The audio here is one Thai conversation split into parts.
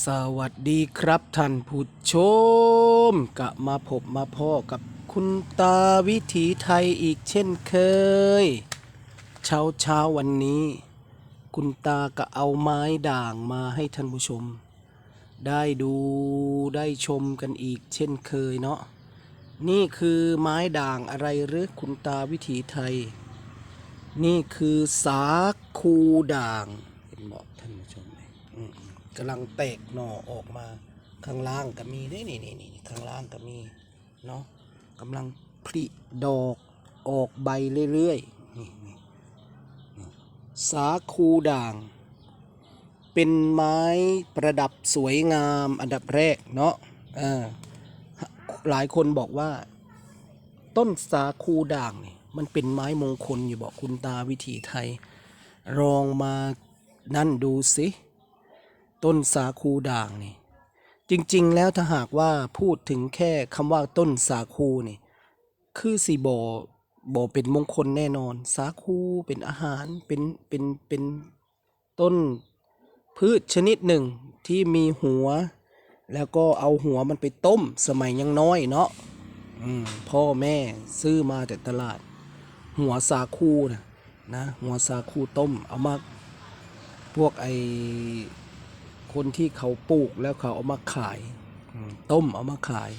สวัสดีครับท่านผู้ชมกะมาพบมาพ่อกับคุณตาวิถีไทยอีกเช่นเคย เช้าเช้าวันนี้ คุณตาก็เอาไม้ด่างมาให้ท่านผู้ชม ได้ดูได้ชมกันอีกเช่นเคยเนาะนี่คือไม้ด่างอะไรหรือคุณตาวิถีไทย นี่คือสาคูด่างเห็นบอกท่านผู้ชม กำลังแตกหน่อออกมาข้างล่างก็มีนี่นี่นี่นี่ข้างล่างก็มีเนาะกำลังผลิดอกออกใบเรื่อยๆนี่นี่สาคูด่าง เป็นไม้ประดับสวยงามอันดับแรกเนาะเออหลายคนบอกว่า ต้นสาคูด่างนี่มันเป็นไม้มงคลอยู่บอกคุณตาวิถีไทยลองมานั่นดูสิ ต้นสาคูด่างนี่ จริงๆ แล้วถ้าหากว่าพูดถึงแค่คำว่าต้นสาคูนี่ คือสีบอบอเป็นมงคลแน่นอน สาคูเป็นอาหารเป็นเป็นเป็นต้นพืชชนิดหนึ่งที่มีหัว แล้วก็เอาหัวมันไปต้มสมัยยังน้อยเนาะพ่อแม่ซื้อมาจากตลาด หัวสาคูนะนะหัวสาคูต้มเอามาพวกไอ คนที่เขาปลูกแล้วเขาเอามาขายอืมต้มเอามาขาย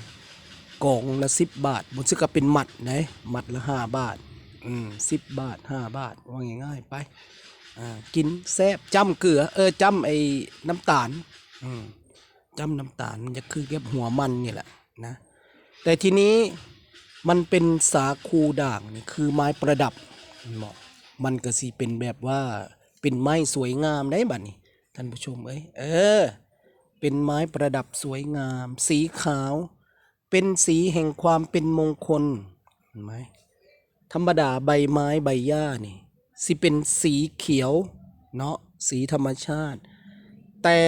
กล่องละสิบบาทบนซึ่งก็เป็นหมัดนะหมัดละห้าบาทอืมสิบบาทห้าบาทว่าง่ายๆไปอ่ากินแซ่บจ้ำเกลือ เออจ้ำไอ้น้ำตาลอืมจ้ำน้ำตาลมันจะคือเก็บหัวมันนี่แหละนะ แต่ทีนี้มันเป็นสาคูด่างนี่คือไม้ประดับเหมาะมันก็สิเป็นแบบว่าเป็นไม้สวยงามได้บัดนี้ ท่านผู้ชมเอ้ยเออ เป็นไม้ประดับสวยงาม สีขาว เป็นสีแห่งความเป็นมงคลเห็นไหมธรรมดาใบไม้ใบหญ้านี่สิเป็นสีเขียว เนาะสีธรรมชาติ แต่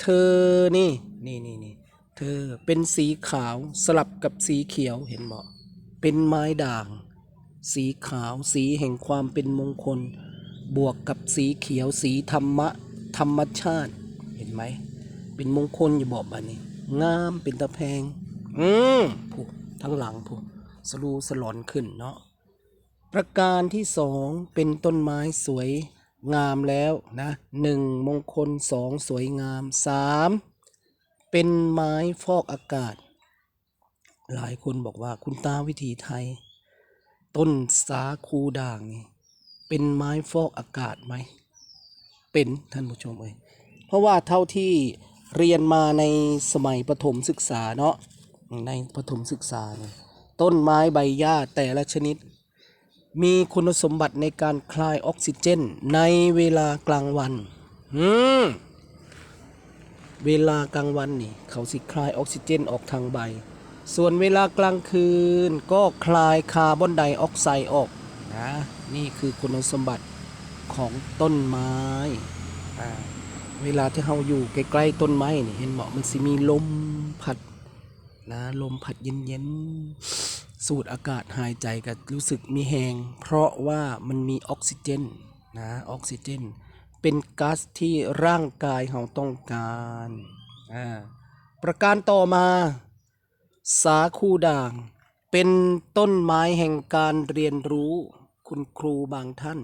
เธอนี่นี่นี่นี่เธอเป็นสีขาวสลับกับสีเขียวเห็นบ่เป็นไม้ด่าง สีขาวสีแห่งความเป็นมงคล บวกกับสีเขียวสีธรรมะ ธรรมชาติ เห็นไหม เป็นมงคลอยู่บอกบ้านี้ งามเป็นตะแพง อืมผู้ทั้งหลังผู้สลูสลอนขึ้นเนาะ ประการที่สองเป็นต้นไม้สวยงามแล้วนะหนึ่งมงคลสองสวยงามสามเป็นไม้ฟอกอากาศ หลายคนบอกว่าคุณตาวิถีไทย ต้นสาคูด่างนี่เป็นไม้ฟอกอากาศไหม เป็นท่านผู้ชมเอ้ยเพราะว่าเท่าที่เรียนมาในสมัยประถมศึกษาเนาะในประถมศึกษาเนี่ยต้นไม้ใบหญ้าแต่ละชนิด มีคุณสมบัติในการคลายออกซิเจน ในเวลากลางวันอืมเวลากลางวันนี่ เขาสิคลายออกซิเจนออกทางใบ ส่วนเวลากลางคืนก็คลายคาร์บอนไดออกไซด์ออกนะนี่คือคุณสมบัติ ของต้นไม้อ่าเวลาที่เราอยู่ใกล้ๆต้นไม้นี่เห็นบอกมันสิมีลมพัดนะลมพัดเย็นๆ สูดอากาศหายใจก็รู้สึกมีแหง เพราะว่ามันมีออกซิเจนนะออกซิเจน เป็นก๊าซที่ร่างกายเราต้องการอ่าประการต่อมา สาคูด่าง เป็นต้นไม้แห่งการเรียนรู้ คุณครูบางท่าน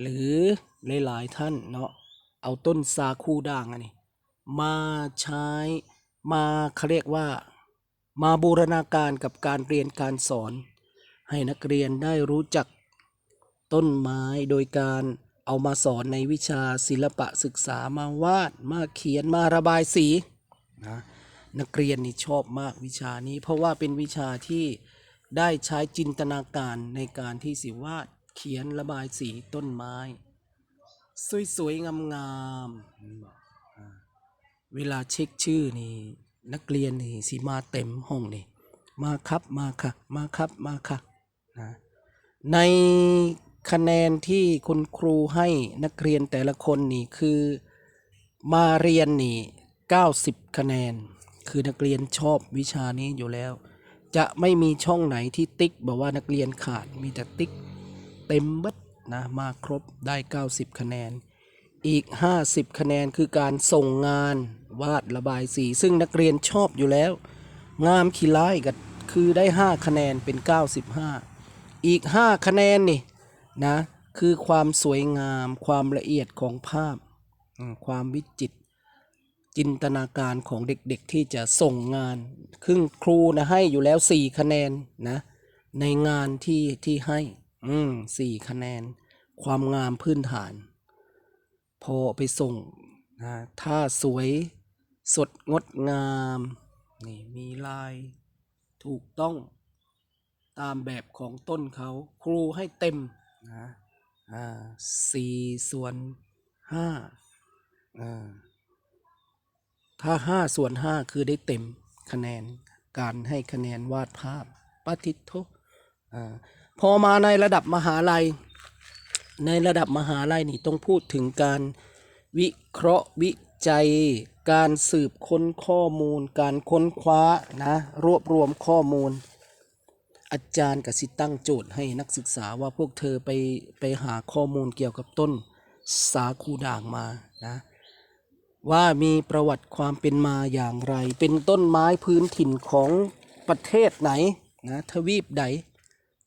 หรือหลายๆท่านเนาะเอาต้นสาคูด่างอันนี้มาใช้มาเขาเรียกว่า มาบูรณาการกับการเรียนการสอน ให้นักเรียนได้รู้จักต้นไม้โดยการเอามาสอนในวิชาศิลปะศึกษามาวาดมาเขียนมาระบายสีนะนักเรียนนี่ชอบมากวิชานี้ เพราะว่าเป็นวิชาที่ได้ใช้จินตนาการในการที่สิวาด เขียนระบายสีต้นไม้ สวยๆงามๆเวลาเช็คชื่อนี่ นักเรียนนี่สิมาเต็มห้องนี่ มาครับมาค่ะ มาครับมาค่ะนะในคะแนนที่คุณครูให้นักเรียนแต่ละคนนี่คือมาเรียนนี่90 คะแนน คือนักเรียนชอบวิชานี้อยู่แล้ว จะไม่มีช่องไหนที่ติ๊กบอกว่านักเรียนขาดมีแต่ติ๊ก เต็มบัดนะมาครบได้ 90 คะแนน อีก 50 คะแนนคือการส่งงานวาดระบายสี ซึ่งนักเรียนชอบอยู่แล้ว งามขีร้ายก็คือได้ 5 คะแนนเป็น 95 อีก 5 คะแนนนี่นะคือความสวยงามความละเอียดของภาพ ความวิจิตรจินตนาการของเด็กๆที่จะส่งงาน ครึ่งครูนะให้อยู่แล้ว 4 คะแนนนะในงานที่ที่ให้ อืมสี่คะแนน ความงามพื้นฐาน พอไปส่งนะถ้าสวยสดงดงามนี่มีลายถูกต้องตามแบบของต้นเขาครูให้เต็มนะอ่าสี่ส่วนห้าอ่าถ้าห้าส่วนห้าคือได้เต็มคะแนนการให้คะแนนวาดภาพปฏิทโทอ่า พอมาในระดับมหาลัย ในระดับมหาลัยนี่ต้องพูดถึงการวิเคราะห์วิจัย การสืบค้นข้อมูล การค้นคว้านะรวบรวมข้อมูล อาจารย์กสิตั้งโจทย์ให้นักศึกษาว่าพวกเธอไปไปหาข้อมูลเกี่ยวกับต้นสาคูด่างมานะว่ามีประวัติความเป็นมาอย่างไร เป็นต้นไม้พื้นถิ่นของประเทศไหนนะทวีปใด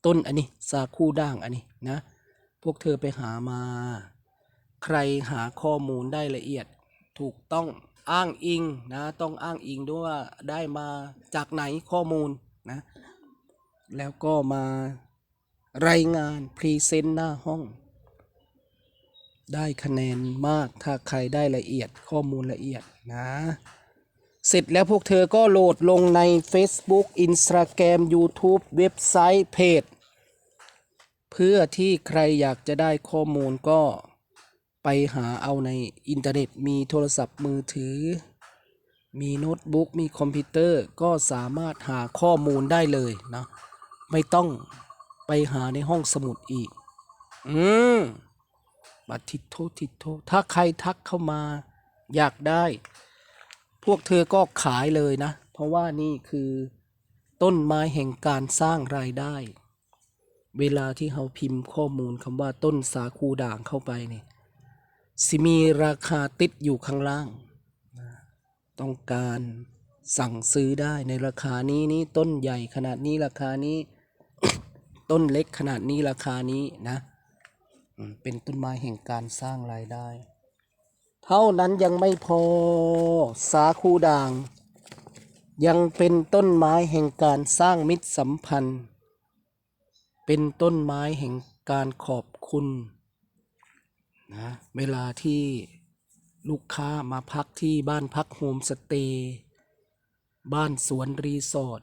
ต้นอันนี้สาคูด่างอันนี้นะ พวกเธอไปหามา ใครหาข้อมูลได้ละเอียด ถูกต้องอ้างอิงนะ ต้องอ้างอิงด้วยว่าได้มาจากไหนข้อมูลนะ แล้วก็มารายงาน พรีเซนต์หน้าห้อง ได้คะแนนมากถ้าใครได้ละเอียดข้อมูลละเอียดนะ เสร็จแล้วพวกเธอก็โหลดลงใน Facebook Instagram YouTube เว็บไซต์เพจ เพื่อที่ใครอยากจะได้ข้อมูลก็ไปหาเอาในอินเทอร์เน็ตมีโทรศัพท์มือถือ มีโน้ตบุ๊กมีคอมพิวเตอร์ก็สามารถหาข้อมูลได้เลยนะไม่ต้องไปหาในห้องสมุดอีก อืมบัดทิโททิโทถ้าใครทักเข้ามาอยากได้ พวกเธอก็ขายเลยนะ เพราะว่านี่คือต้นไม้แห่งการสร้างรายได้ เวลาที่เราพิมพ์ข้อมูลคำว่าต้นสาคูด่างเข้าไปเนี่ยสิมีราคาติดอยู่ข้างล่าง ต้องการสั่งซื้อได้ในราคานี้นี้ต้นใหญ่ขนาดนี้ราคานี้ ต้นเล็กขนาดนี้ราคานี้นะ เป็นต้นไม้แห่งการสร้างรายได้ เท่านั้นยังไม่พอสาคูด่าง ยังเป็นต้นไม้แห่งการสร้างมิตรสัมพันธ์ เป็นต้นไม้แห่งการขอบคุณนะเวลาที่ลูกค้ามาพักที่บ้านพักโฮมสเตย์บ้านสวนรีสอร์ท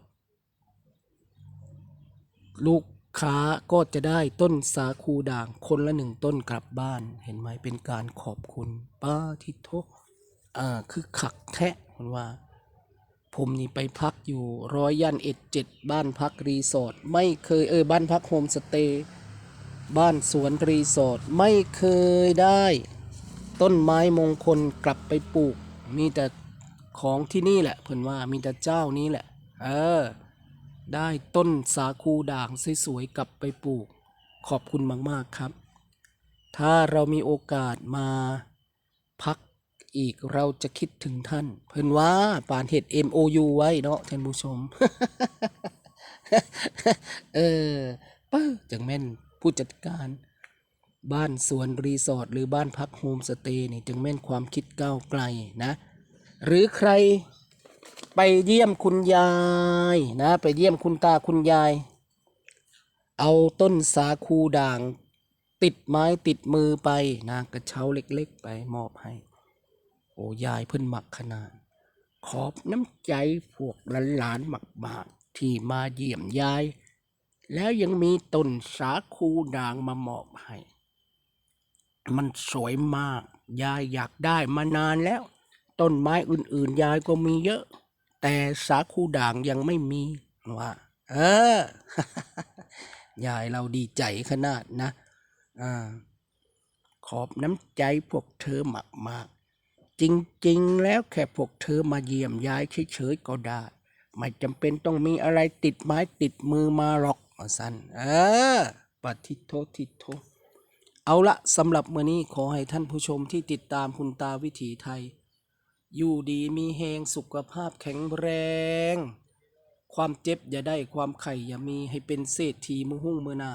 ลูก ค้าก็จะได้ต้นสาคูด่างคนละหนึ่งต้นกลับบ้าน เห็นไหมเป็นการขอบคุณป้าทิโทอ่าคือขักแทะมันว่า ผมนี่ไปพักอยู่ร้อยยันเอ็ดเจ็ดบ้านพักรีสอร์ทไม่เคยเออบ้านพักโฮมสเตย์บ้านสวนรีสอร์ทไม่เคยได้ ต้นไม้มงคลกลับไปปลูก มีแต่ของที่นี่แหละเพิ่นว่ามีแต่เจ้านี้แหละ เออ ได้ต้นสาคูด่างสวยๆกลับไปปลูก ขอบคุณมากๆครับ ถ้าเรามีโอกาสมาพักอีกเราจะคิดถึงท่าน เพิ่นว่าป่านเห็ด MOU ไว้เนาะท่านผู้ชม เออป้อจังแม่นผู้จัดการบ้านสวนรีสอร์ทหรือบ้านพักโฮมสเตย์นี่จึงแม่นความคิดก้าวไกลนะ หรือใคร ไปเยี่ยมคุณยายนะ ไปเยี่ยมคุณตาคุณยาย เอาต้นสาคูด่าง ติดไม้ติดมือไปนะกระเช้าเล็กๆ ไปมอบให้ โอ้ยายเพิ่นหมักขนาด ขอบน้ำใจพวกหลานๆหมักๆที่มาเยี่ยมยาย แล้วยังมีต้นสาคูด่างมามอบให้ มันสวยมาก ยายอยากได้มานานแล้ว ต้นไม้อื่นๆ ยายก็มีเยอะ แต่สาคูด่างยังไม่มีว่า เออยายเราดีใจขนาดนะอ่าขอบน้ำใจพวกเธอมากๆจริงๆ แล้วแค่พวกเธอมาเยี่ยมยายเฉยๆก็ได้ ไม่จำเป็นต้องมีอะไรติดไม้ติดมือมาหรอกสันเออปฏิโททิโทเอาละสำหรับมื้อนี้ขอให้ท่านผู้ชมที่ติดตามคุณตาวิถีไทย อยู่ดีมีแหงสุขภาพแข็งแรง ความเจ็บอย่าได้ความไข่อย่ามีให้เป็นเศรษฐีมือหุ้งมือหน้า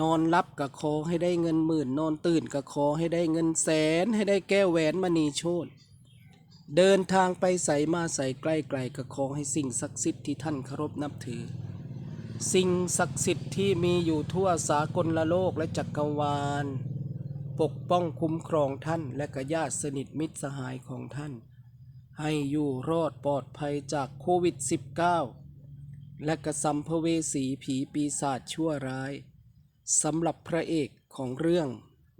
นอนรับกะขอให้ได้เงินหมื่น นอนตื่นกะขอให้ได้เงินแสน ให้ได้แก้วแหวนมณีโชตเดินทางไปใส่มาใส่ใกล้ไกลกะขอให้สิ่งศักดิ์สิทธิ์ที่ท่านเคารพนับถือ สิ่งศักดิ์สิทธิ์ที่มีอยู่ทั่วสากลละโลกและจักรวาล ปกป้องคุ้มครองท่านและกญาติสนิทมิตรสหายของท่าน ให้อยู่รอดปลอดภัยจากโควิด -19 และกระสัมภเวสีผีปีศาจชั่วร้ายสำหรับพระเอกของเรื่อง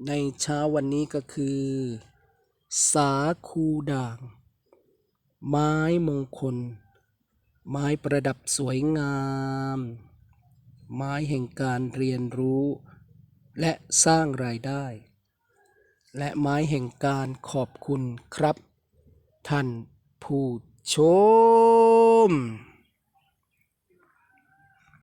ในเช้าวันนี้ก็คือ สาคูด่าง ไม้มงคล ไม้ประดับสวยงาม ไม้แห่งการเรียนรู้ และสร้างรายได้ และไม้แห่งการขอบคุณครับ ท่านผู้ชม